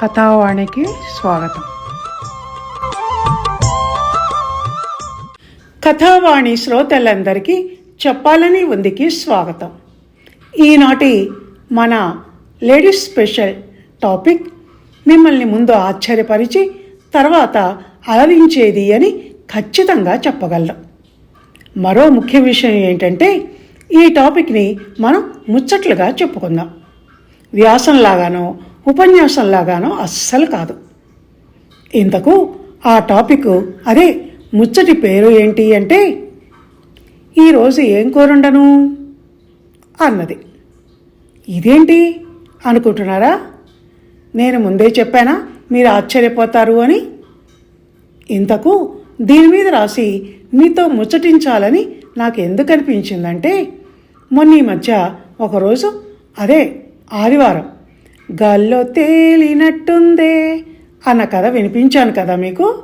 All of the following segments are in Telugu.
కథావాణికి స్వాగతం. కథావాణి శ్రోతలందరికీ చెప్పాలని ఉందికి స్వాగతం. ఈనాటి మన లేడీస్ స్పెషల్ టాపిక్ మిమ్మల్ని ముందు ఆశ్చర్యపరిచి తర్వాత అలరించేది అని ఖచ్చితంగా చెప్పగలం. మరో ముఖ్య విషయం ఏంటంటే ఈ టాపిక్ని మనం ముచ్చట్లుగా చెప్పుకుందాం. వ్యాసంలాగానో ఉపన్యాసంలాగానో అస్సలు కాదు. ఇంతకు ఆ టాపిక్ అదే ముచ్చటి పేరు ఏంటి అంటే ఈరోజు ఏం కోరుండను? అన్నది. ఇదేంటి అనుకుంటున్నారా? నేను ముందే చెప్పానా మీరు ఆశ్చర్యపోతారు అని? ఇంతకు దీని మీద రాసి మీతో ముచ్చటించాలని నాకు ఎందుకు అనిపించిందంటే మొన్న ఈ మధ్య ఒకరోజు అదే ఆదివారం గాల్లో తేలినట్టుందే అన్న కథ వినిపించాను కదా మీకు?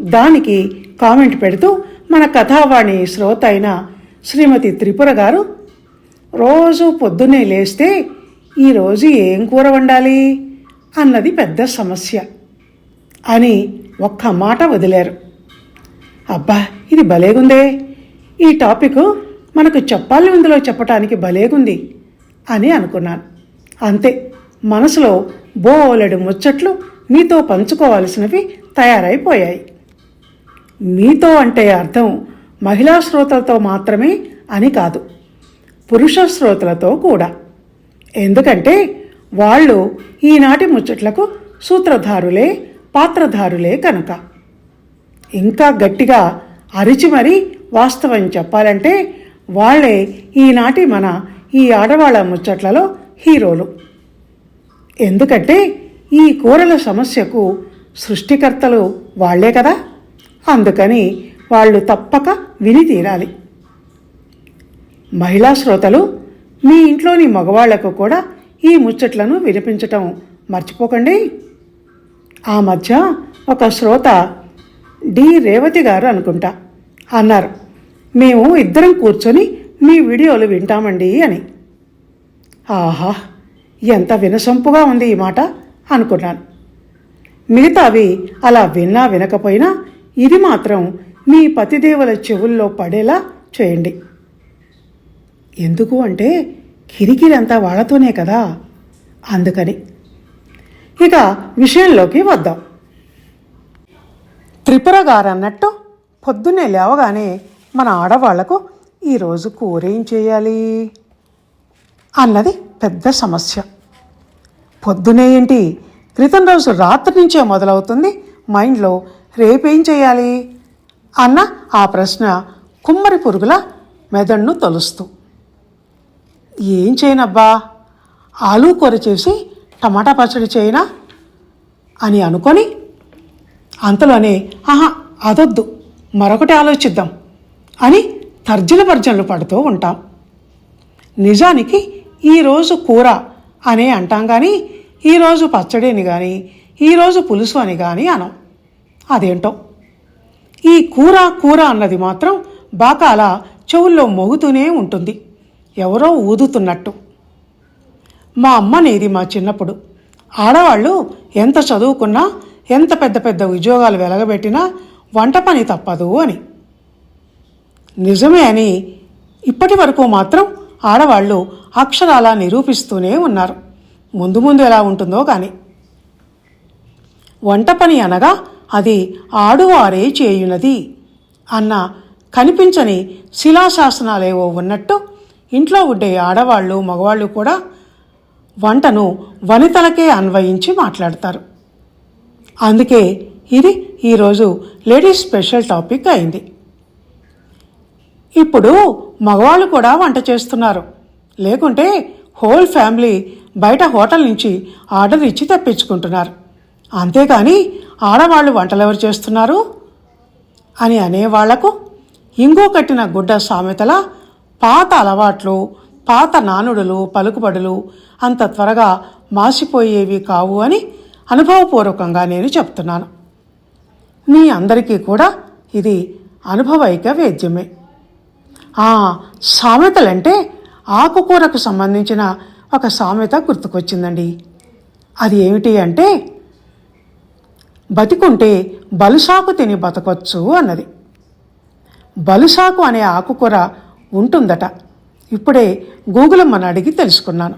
దానికి కామెంట్ పెడుతూ మన కథావాణి శ్రోత అయిన శ్రీమతి త్రిపుర గారు రోజు పొద్దున్నే లేస్తే ఈరోజు ఏం కూర వండాలి? అన్నది పెద్ద సమస్య అని ఒక్క మాట వదిలారు. అబ్బా ఇది భలేగుందే. ఈ టాపిక్ మనకు చెప్పాలి ఇందులో చెప్పటానికి భలేగుంది అని అనుకున్నాను. అంతే. మనసులో బోలెడు ముచ్చట్లు మీతో పంచుకోవాల్సినవి తయారైపోయాయి. మీతో అంటే అర్థం మహిళా శ్రోతలతో మాత్రమే అని కాదు పురుష శ్రోతలతో కూడా. ఎందుకంటే వాళ్ళు ఈనాటి ముచ్చట్లకు సూత్రధారులే పాత్రధారులే కనుక. ఇంకా గట్టిగా అరిచి మరీ వాస్తవం చెప్పాలంటే వాళ్ళే ఈనాటి మన ఈ ఆడవాళ్ళ ముచ్చట్లలో హీరోలు. ఎందుకంటే ఈ కూరల సమస్యకు సృష్టికర్తలు వాళ్ళే కదా. అందుకని వాళ్ళు తప్పక విని తీరాలి. మహిళా శ్రోతలు మీ ఇంట్లోని మగవాళ్ళకు కూడా ఈ ముచ్చట్లను వినిపించటం మర్చిపోకండి. ఆ మధ్య ఒక శ్రోత డి. రేవతి గారు అనుకుంటా అన్నారు మేము ఇద్దరం కూర్చొని మీ వీడియోలు వింటామండి అని. ఆహా! ఎంత వినసొంపుగా ఉంది ఈ మాట? అనుకున్నాను. మిగతావి అలా విన్నా వినకపోయినా ఇది మాత్రం మీ పతిదేవుల చెవుల్లో పడేలా చేయండి. ఎందుకు అంటే కిరికిరంతా వాళ్ళతోనే కదా? అందుకని. ఇక విషయంలోకి వద్దాం. త్రిపుర గారన్నట్టు పొద్దున్నే లేవగానే మన ఆడవాళ్ళకు ఈరోజు కూర ఏం చేయాలి? అన్నది పెద్ద సమస్య. పొద్దునే ఏంటి? క్రితం రోజు రాత్రి నుంచే మొదలవుతుంది. మైండ్లో రేపేం చేయాలి? అన్న ఆ ప్రశ్న కుమ్మరి పురుగుల మెదడును తొలుస్తూ. ఏం చేయనబ్బా? ఆలూ కూర చేసి టమాటా పచ్చడి చేయనా? అని అనుకొని అంతలోనే ఆహా అదొద్దు. మరొకటి ఆలోచిద్దాం అని తర్జన భర్జనలు పడుతూ ఉంటాం. నిజానికి ఈరోజు కూర అనే అంటాం కానీ ఈరోజు పచ్చడి అని కానీ ఈరోజు పులుసు అని కానీ అనం. అదేంటో? ఈ కూర కూర అన్నది మాత్రం బాకాల చెవుల్లో మోగుతూనే ఉంటుంది. ఎవరో ఊదుతున్నట్టు. మా అమ్మనేది మా చిన్నప్పుడు. ఆడవాళ్ళు ఎంత చదువుకున్నా ఎంత పెద్ద పెద్ద ఉద్యోగాలు వెలగబెట్టినా వంట పని తప్పదు అని. నిజమే అని ఇప్పటి వరకు మాత్రం ఆడవాళ్ళు అక్షరాల నిరూపిస్తూనే ఉన్నారు. ముందు ముందు ఎలా ఉంటుందో కానీ వంట పని అనగా అది ఆడువారే చేయునది అన్న కనిపించని శిలాశాసనాలేవో ఉన్నట్టు ఇంట్లో ఉండే ఆడవాళ్ళు మగవాళ్ళు కూడా వంటను వనితలకే అన్వయించి మాట్లాడతారు. అందుకే ఇది ఈరోజు లేడీస్ స్పెషల్ టాపిక్ అయింది. ఇప్పుడు మగవాళ్ళు కూడా వంట చేస్తున్నారు. లేకుంటే హోల్ ఫ్యామిలీ బయట హోటల్ నుంచి ఆర్డర్ ఇచ్చి తెప్పించుకుంటున్నారు. అంతేకాని ఆడవాళ్ళు వంటలు ఎవరు చేస్తున్నారు? అని అనేవాళ్ళకు ఇంగు కట్టిన గుడ్డ సామెతల పాత అలవాట్లు పాత నానుడులు పలుకుబడులు అంత త్వరగా మాసిపోయేవి కావు అని అనుభవపూర్వకంగా నేను చెప్తున్నాను. మీ అందరికీ కూడా ఇది అనుభవైక వేద్యమే. ఆ సామెతలంటే ఆకుకూరకు సంబంధించిన ఒక సామెత గుర్తుకొచ్చిందండి. అది ఏమిటి అంటే బతికుంటే బలుసాకు తిని బతకొచ్చు అన్నది. బలుసాకు అనే ఆకుకూర ఉంటుందట. ఇప్పుడే గూగులమ్మని అడిగి తెలుసుకున్నాను.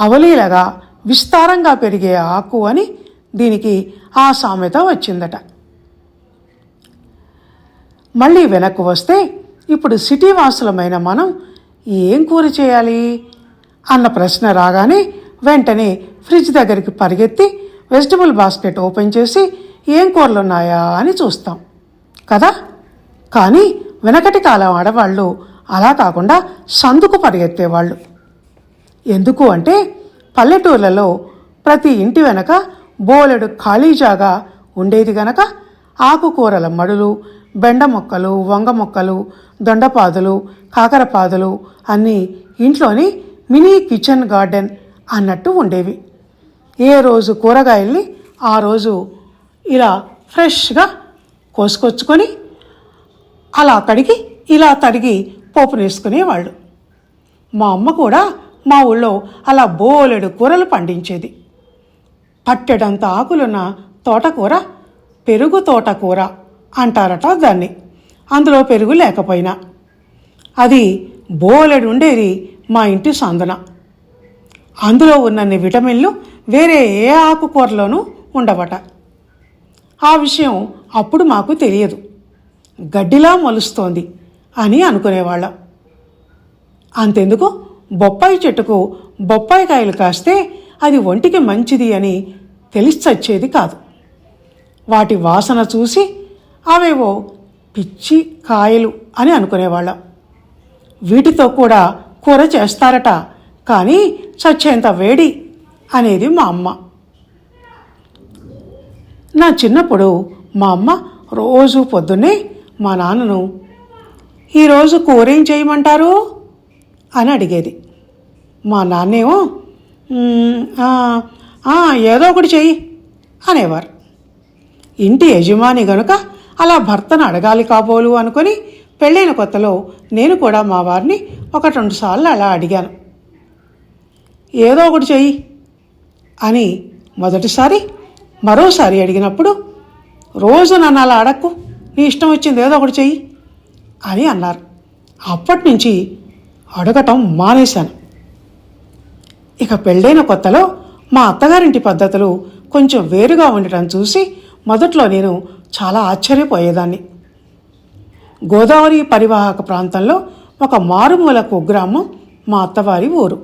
అవలీలగా విస్తారంగా పెరిగే ఆకు అని దీనికి ఆ సామెత వచ్చిందట. మళ్ళీ వెనక్కు వస్తే ఇప్పుడు సిటీ వాసులమైన మనం ఏం కూర చేయాలి? అన్న ప్రశ్న రాగానే వెంటనే ఫ్రిడ్జ్ దగ్గరికి పరిగెత్తి వెజిటబుల్ బాస్కెట్ ఓపెన్ చేసి ఏం కూరలు ఉన్నాయా అని చూస్తాం. కదా? కానీ వెనకటి కాలం ఆడవాళ్ళు అలా కాకుండా సందుకు పరిగెత్తేవాళ్ళు. ఎందుకు అంటే పల్లెటూర్లలో ప్రతి ఇంటి వెనక బోలెడు ఖాళీ జాగా ఉండేది గనక ఆకుకూరల మడులు బెండ మొక్కలు వంగ మొక్కలు దొండపాదులు కాకరపాదులు అన్నీ ఇంట్లోని మినీ కిచెన్ గార్డెన్ అన్నట్టు ఉండేవి. ఏ రోజు కూరగాయల్ని ఆ రోజు ఇలా ఫ్రెష్గా కోసుకొచ్చుకొని అలా కడిగి ఇలా తడిగి పోపునేసుకునేవాళ్ళు మా అమ్మ కూడా మా ఊళ్ళో అలా బోలెడు కూరలు పండించేది. పట్టెడంత ఆకులున్న తోటకూర పెరుగు తోటకూర అంటారట దాన్ని. అందులో పెరుగు లేకపోయినా. అది బోలెడు ఉండేది మా ఇంటి సందన. అందులో ఉన్నన్ని విటమిన్లు వేరే ఏ ఆకుకూరలోనూ ఉండవట. ఆ విషయం అప్పుడు మాకు తెలియదు. గడ్డిలా మొలుస్తోంది అని అనుకునేవాళ్ళం. అంతెందుకు? బొప్పాయి చెట్టుకు బొప్పాయి కాయలు కాస్తే అది ఒంటికి మంచిది అని తెలిసొచ్చేది కాదు. వాటి వాసన చూసి అవేవో పిచ్చి కాయలు అని అనుకునేవాళ్ళం. వీటితో కూడా కూర చేస్తారట కానీ చచ్చేంత వేడి అనేది మా అమ్మ. నా చిన్నప్పుడు మా అమ్మ రోజు పొద్దున్నే మా నాన్నను ఈరోజు కూర ఏం చేయమంటారు? అని అడిగేది. మా నాన్నేమో ఏదో ఒకటి చెయ్యి అనేవారు. ఇంటి యజమాని గనుక అలా భర్తను అడగాలి కాబోలు అనుకొని పెళ్ళైన కొత్తలో నేను కూడా మా వారిని ఒకటి రెండు సార్లు అలా అడిగాను. ఏదో ఒకటి చెయ్యి అని మొదటిసారి మరోసారి అడిగినప్పుడు రోజు నన్ను అలా అడక్కు నీ ఇష్టం వచ్చింది ఏదో ఒకటి చెయ్యి అని అన్నారు. అప్పటి నుంచి అడగటం మానేశాను. ఇక పెళ్ళైన కొత్తలో మా అత్తగారింటి పద్ధతులు కొంచెం వేరుగా ఉండటం చూసి మొదట్లో నేను చాలా ఆశ్చర్యపోయేదాన్ని. గోదావరి పరివాహక ప్రాంతంలో ఒక మారుమూల కుగ్రామం మా అత్తవారి ఊరు.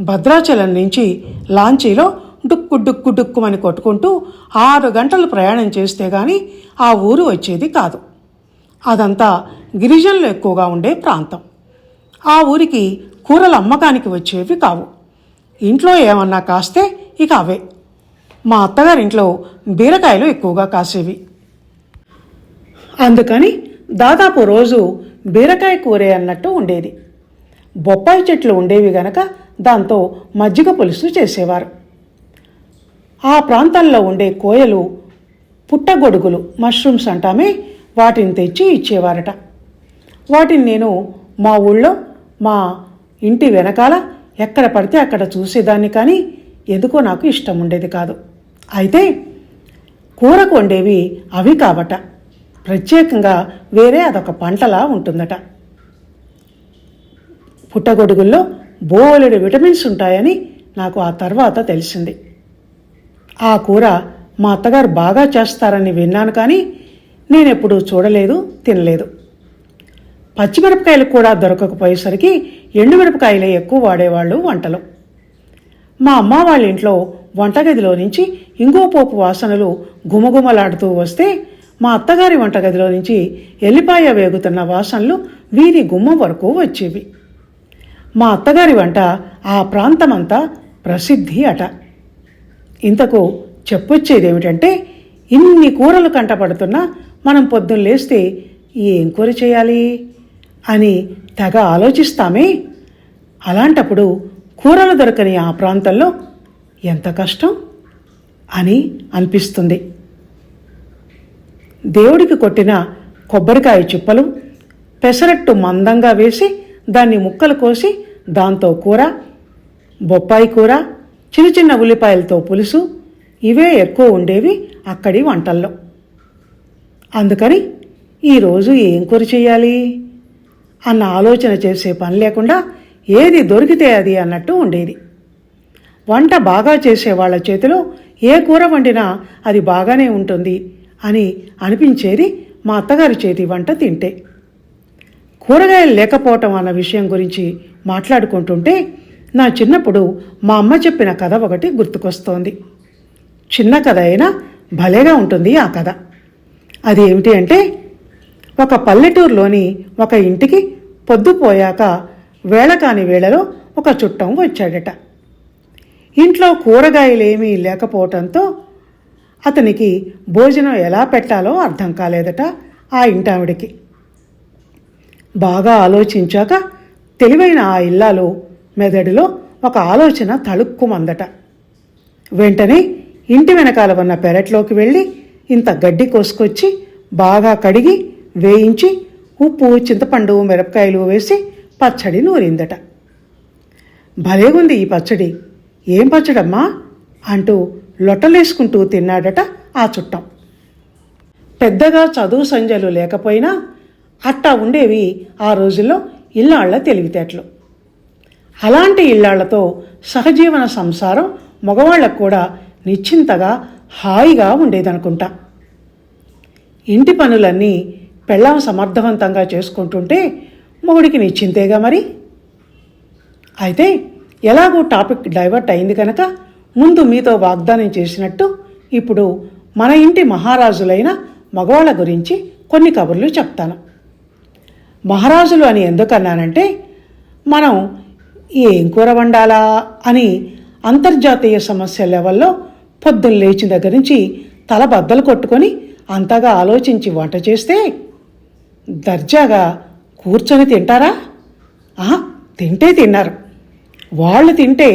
భద్రాచలం నుంచి లాంచీలో డుక్కు డుక్కు డుక్కుమని కొట్టుకుంటూ ఆరు గంటలు ప్రయాణం చేస్తే గాని ఆ ఊరు వచ్చేది కాదు. అదంతా గిరిజనులు ఎక్కువగా ఉండే ప్రాంతం. ఆ ఊరికి కూరలు అమ్మకానికి వచ్చేవి కావు. ఇంట్లో ఏమన్నా కాస్తే ఇక అవే. మా అత్తగారింట్లో బీరకాయలు ఎక్కువగా కాసేవి. అందుకని దాదాపు రోజు బీరకాయ కూరే అన్నట్టు ఉండేది. బొప్పాయి చెట్లు ఉండేవి గనక దాంతో మజ్జిగ పులుసు చేసేవారు. ఆ ప్రాంతాల్లో ఉండే కోయలు పుట్టగొడుగులు మష్రూమ్స్ అంటామే వాటిని తెచ్చి ఇచ్చేవారట. వాటిని నేను మా ఊళ్ళో మా ఇంటి వెనకాల ఎక్కడ పడితే అక్కడ చూసేదాన్ని కానీ ఎందుకో నాకు ఇష్టం ఉండేది కాదు. అయితే కూరకు వండేవి అవి కాబట ప్రత్యేకంగా వేరే అదొక పంటలా ఉంటుందట. పుట్టగొడుగుల్లో బోలెడు విటమిన్స్ ఉంటాయని నాకు ఆ తర్వాత తెలిసింది. ఆ కూర మా అత్తగారు బాగా చేస్తారని విన్నాను కానీ నేనెప్పుడూ చూడలేదు తినలేదు. పచ్చిమిరపకాయలు కూడా దొరకకపోయేసరికి ఎండుమిరపకాయలే ఎక్కువ వాడేవాళ్ళు వంటలో. మా అమ్మ వాళ్ళ ఇంట్లో వంటగదిలో నుంచి ఇంగో పోపు వాసనలు గుమగుమలాడుతూ వస్తే మా అత్తగారి వంటగదిలో నుంచి ఎల్లిపాయ వేగుతున్న వాసనలు వీరి గుమ్మం వరకు వచ్చేవి. మా అత్తగారి వంట ఆ ప్రాంతమంతా ప్రసిద్ధి అట. ఇంతకు చెప్పొచ్చేదేమిటంటే ఇన్ని కూరలు కంటపడుతున్నా మనం పొద్దున్న లేస్తే ఏం కూర చేయాలి? అని తెగ ఆలోచిస్తామే. అలాంటప్పుడు కూరలు దొరకని ఆ ప్రాంతంలో ఎంత కష్టం అని అనిపిస్తుంది. దేవుడికి కొట్టిన కొబ్బరికాయ చిప్పలు పెసరట్టు మందంగా వేసి దాన్ని ముక్కలు కోసి దాంతో కూర బొప్పాయి కూర చిన్న చిన్న ఉల్లిపాయలతో పులుసు ఇవే ఎక్కువ ఉండేవి అక్కడి వంటల్లో. అందుకని ఈరోజు ఏం కూర చేయాలి? అన్న ఆలోచన చేసే పని లేకుండా ఏది దొరికితే అది అన్నట్టు ఉండేది. వంట బాగా చేసే వాళ్ళ చేతిలో ఏ కూర వండినా అది బాగానే ఉంటుంది అని అనిపించేది మా అత్తగారి చేతి వంట తింటే. కూరగాయలు లేకపోవటం అన్న విషయం గురించి మాట్లాడుకుంటుంటే నా చిన్నప్పుడు మా అమ్మ చెప్పిన కథ ఒకటి గుర్తుకొస్తోంది. చిన్న కథ అయినా భలేగా ఉంటుంది ఆ కథ. అది ఏమిటి అంటే ఒక పల్లెటూరులోని ఒక ఇంటికి పొద్దుపోయాక వేళ కాని వేళలో ఒక చుట్టం వచ్చాడట. ఇంట్లో కూరగాయలేమీ లేకపోవటంతో అతనికి భోజనం ఎలా పెట్టాలో అర్థం కాలేదట ఆ ఇంటావిడికి. బాగా ఆలోచించాక తెలివైన ఆ ఇల్లాలు మెదడులో ఒక ఆలోచన తళుక్కుమందట. వెంటనే ఇంటి వెనకాల ఉన్న పెరట్లోకి వెళ్ళి ఇంత గడ్డి కోసుకొచ్చి బాగా కడిగి వేయించి ఉప్పు చింతపండు మిరపకాయలు వేసి పచ్చడి నూరిందట. భలేగుంది ఈ పచ్చడి. ఏం పచ్చడమ్మా? అంటూ లొట్టలేసుకుంటూ తిన్నాడట ఆ చుట్టం. పెద్దగా చదువు సంజలు లేకపోయినా అట్టా ఉండేవి ఆ రోజుల్లో ఇల్లాళ్ళ తెలివితేటలు. అలాంటి ఇల్లాళ్ళతో సహజీవన సంసారం మగవాళ్ళకు కూడా నిశ్చింతగా హాయిగా ఉండేదనుకుంటా. ఇంటి పనులన్నీ పెళ్ళాం సమర్థవంతంగా చేసుకుంటుంటే మొగుడికి నిశ్చింతేగా మరి? అయితే ఎలాగో టాపిక్ డైవర్ట్ అయింది కనుక ముందు మీతో వాగ్దానం చేసినట్టు ఇప్పుడు మన ఇంటి మహారాజులైన మగవాళ్ళ గురించి కొన్ని కబుర్లు చెప్తాను. మహారాజులు అని ఎందుకన్నానంటే మనం ఏం కూర వండాలా అని అంతర్జాతీయ సమస్య లెవెల్లో పొద్దున్న లేచిన దగ్గర నుంచి తల బద్దలు కొట్టుకొని అంతగా ఆలోచించి వంట చేస్తే దర్జాగా కూర్చొని తింటారా? ఆ తింటే తిన్నారు. వాళ్ళు తింటే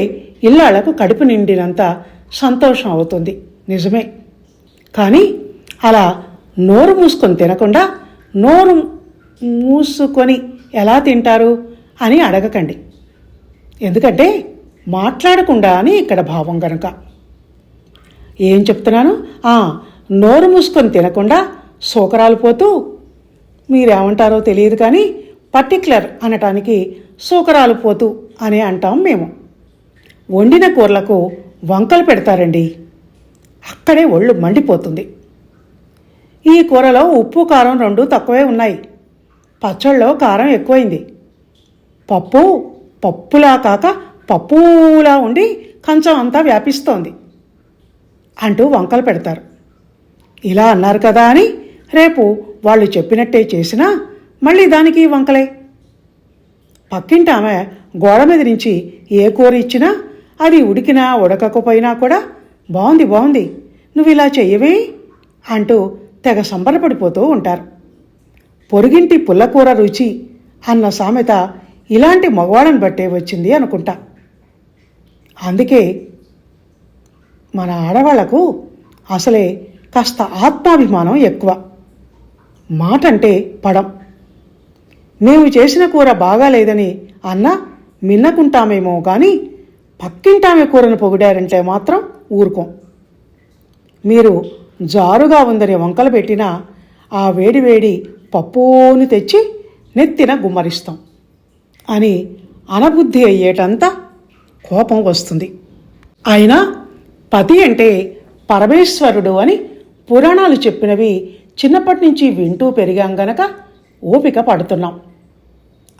ఇల్లాళ్ళకు కడుపు నిండినంత సంతోషం అవుతుంది. నిజమే. కానీ అలా నోరు మూసుకొని తినకుండా నోరు మూసుకొని ఎలా తింటారు అని అడగకండి. ఎందుకంటే మాట్లాడకుండా అని ఇక్కడ భావం కనుక ఏం చెప్తున్నాను? నోరు మూసుకొని తినకుండా సోకరాలు పోతూ మీరేమంటారో తెలియదు కానీ పర్టిక్యులర్ అనటానికి సూకరాలు పోతూ అని అంటాం మేము. వండిన కూరలకు వంకలు పెడతారండి. అక్కడే ఒళ్ళు మండిపోతుంది. ఈ కూరలో ఉప్పు కారం రెండు తక్కువే ఉన్నాయి. పచ్చళ్ళలో కారం ఎక్కువైంది. పప్పు పప్పులా కాక పప్పులా ఉండి కంచం అంతా వ్యాపిస్తోంది. అంటూ వంకలు పెడతారు. ఇలా అన్నారు కదా అని రేపు వాళ్ళు చెప్పినట్టే చేసినా మళ్ళీ దానికి వంకలే. పక్కింటి ఆమె గోడ మీద నుంచి ఏ కూర ఇచ్చినా అది ఉడికినా ఉడకకపోయినా కూడా బాగుంది బాగుంది నువ్వు ఇలా చెయ్యవే అంటూ తెగ సంబరపడిపోతూ ఉంటారు. పొరుగింటి పుల్లకూర రుచి అన్న సామెత ఇలాంటి మగవాళ్ళని బట్టే వచ్చింది అనుకుంటా. అందుకే మన ఆడవాళ్ళకు అసలే కాస్త ఆత్మాభిమానం ఎక్కువ. మాట అంటే పడం. మేము చేసిన కూర బాగాలేదని అన్న మిన్నకుంటామేమో కానీ పక్కింటామె కూరను పొగిడారంటే మాత్రం ఊరుకోం. మీరు జారుగా ఉందని వంకలు పెట్టినా ఆ వేడివేడి పప్పుని తెచ్చి నెత్తిన గుమ్మరిస్తాం అని అనబుద్ధి అయ్యేటంతా కోపం వస్తుంది. అయినా పతి అంటే పరమేశ్వరుడు అని పురాణాలు చెప్పినవి చిన్నప్పటి నుంచి వింటూ పెరిగాం గనక ఓపిక పడుతున్నాం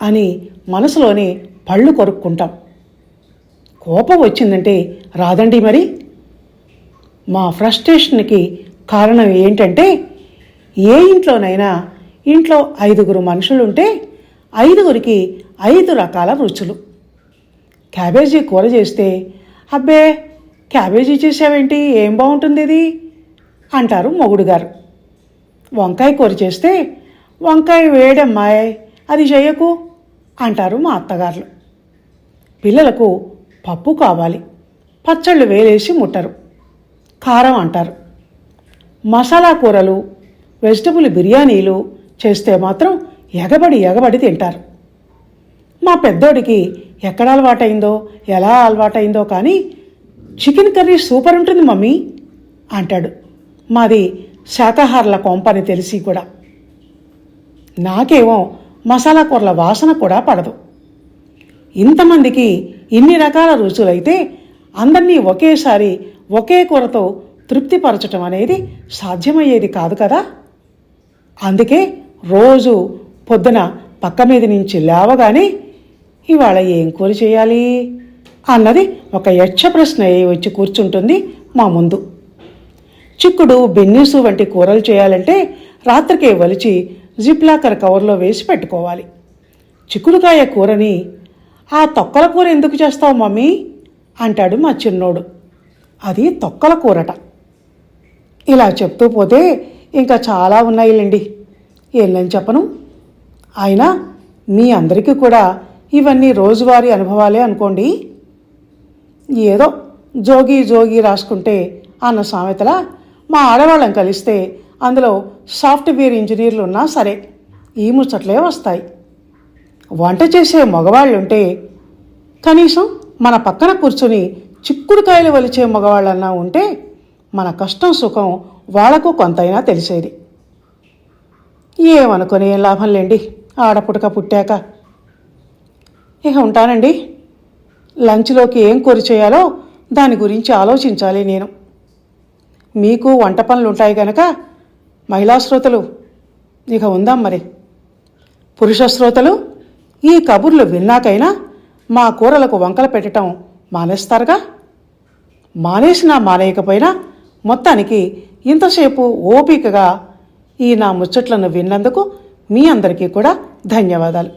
అని మనసులోనే పళ్ళు కొరుక్కుంటాం. కోపం వచ్చిందంటే రాదండి మరి? మా ఫ్రస్ట్రేషన్కి కారణం ఏంటంటే ఏ ఇంట్లోనైనా ఇంట్లో ఐదుగురు మనుషులుంటే ఐదుగురికి ఐదు రకాల రుచులు. క్యాబేజీ కూర చేస్తే అబ్బే క్యాబేజీ చేసావేంటి? ఏం బాగుంటుంది ఇది అంటారు మొగుడు గారు వంకాయ కూర చేస్తే వంకాయ వేడమ్మాయ్ అది చేయకు అంటారు మా అత్తగారులు. పిల్లలకు పప్పు కావాలి పచ్చళ్ళు వేలేసి ముట్టరు కారం అంటారు. మసాలా కూరలు వెజిటబుల్ బిర్యానీలు చేస్తే మాత్రం ఎగబడి ఎగబడి తింటారు. మా పెద్దోడికి ఎక్కడ అలవాటైందో ఎలా అలవాటైందో కానీ చికెన్ కర్రీ సూపర్ ఉంటుంది మమ్మీ అంటాడు. మాది శాకాహారుల కొంపని తెలిసి కూడా. నాకేమో మసాలా కూరల వాసన కూడా పడదు. ఇంతమందికి ఇన్ని రకాల రుచులైతే అందరినీ ఒకేసారి ఒకే కూరతో తృప్తిపరచటం అనేది సాధ్యమయ్యేది కాదు కదా? అందుకే రోజు పొద్దున పక్క మీద నుంచి లేవగానే ఇవాళ ఏం కూర చేయాలి? అన్నది ఒక యక్ష ప్రశ్న వచ్చి కూర్చుంటుంది మా ముందు. చిక్కుడు బిన్నీసు వంటి కూరలు చేయాలంటే రాత్రికే వలిచి జిప్లాకర్ కవర్లో వేసి పెట్టుకోవాలి. చిక్కుడుకాయ కూరని ఆ తొక్కల కూర ఎందుకు చేస్తావు మమ్మీ? అంటాడు మా చిన్నోడు. అది తొక్కల కూరట. ఇలా చెప్తూ పోతే ఇంకా చాలా ఉన్నాయిలేండి. ఏందని చెప్పను. అయినా మీ అందరికీ కూడా ఇవన్నీ రోజువారీ అనుభవాలే అనుకోండి. ఏదో జోగి జోగి రాసుకుంటే అన్న సామెతలా మా ఆడవాళ్ళం కలిస్తే అందులో సాఫ్ట్వేర్ ఇంజనీర్లు ఉన్నా సరే ఈ ముచ్చట్లే వస్తాయి. వంట చేసే మగవాళ్ళుంటే కనీసం మన పక్కన కూర్చుని చిక్కుడుకాయలు వలిచే మగవాళ్ళన్నా ఉంటే మన కష్టం సుఖం వాళ్ళకు కొంతైనా తెలిసేది. ఏమనుకుని ఏం లాభం లేండి ఆడపుటక పుట్టాక. ఇక ఉంటానండి. లంచ్లోకి ఏం కోరి చేయాలో దాని గురించి ఆలోచించాలి నేను. మీకు వంట పనులు ఉంటాయి కనుక మహిళా శ్రోతలు ఇక ఉందాం మరి. పురుష శ్రోతలు ఈ కబుర్లు విన్నాకైనా మా కూరలకు వంకలు పెట్టడం మానేస్తారుగా? మానేసినా మానేయకపోయినా మొత్తానికి ఇంతసేపు ఓపికగా ఈ నా ముచ్చట్లను విన్నందుకు మీ అందరికీ కూడా ధన్యవాదాలు.